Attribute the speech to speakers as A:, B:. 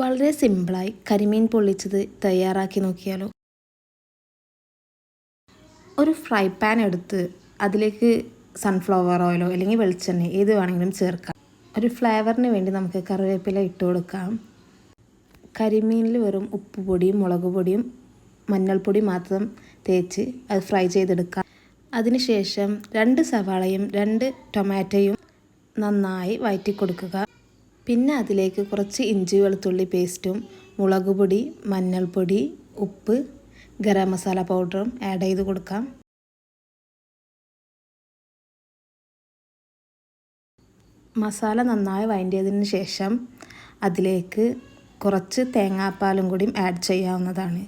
A: വളരെ സിമ്പിളായി കരിമീൻ പൊള്ളിച്ചത് തയ്യാറാക്കി നോക്കിയാലോ. ഒരു ഫ്രൈ പാൻ എടുത്ത് അതിലേക്ക് സൺഫ്ലവർ ഓയിലോ അല്ലെങ്കിൽ വെളിച്ചെണ്ണ ഏത് വേണമെങ്കിലും ചേർക്കാം. ഒരു ഫ്ലേവറിന് വേണ്ടി നമുക്ക് കറിവേപ്പില ഇട്ട് കൊടുക്കാം. കരിമീനിൽ വെറും ഉപ്പ് പൊടിയും മുളക് പൊടിയും മഞ്ഞൾപ്പൊടി മാത്രം തേച്ച് അത് ഫ്രൈ ചെയ്തെടുക്കാം. അതിനുശേഷം രണ്ട് സവാളയും രണ്ട് ടൊമാറ്റോയും നന്നായി വഴറ്റി കൊടുക്കുക പിന്നെ അതിലേക്ക് കുറച്ച് ഇഞ്ചി വെളുത്തുള്ളി പേസ്റ്റും മുളക് പൊടി മഞ്ഞൾപ്പൊടി ഉപ്പ് ഗരം മസാല പൗഡറും ആഡ് ചെയ്ത് കൊടുക്കാം. മസാല നന്നായി വഴറ്റിയതിന് ശേഷം അതിലേക്ക് കുറച്ച് തേങ്ങാപ്പാലും കൂടിയും ആഡ് ചെയ്യാവുന്നതാണ്.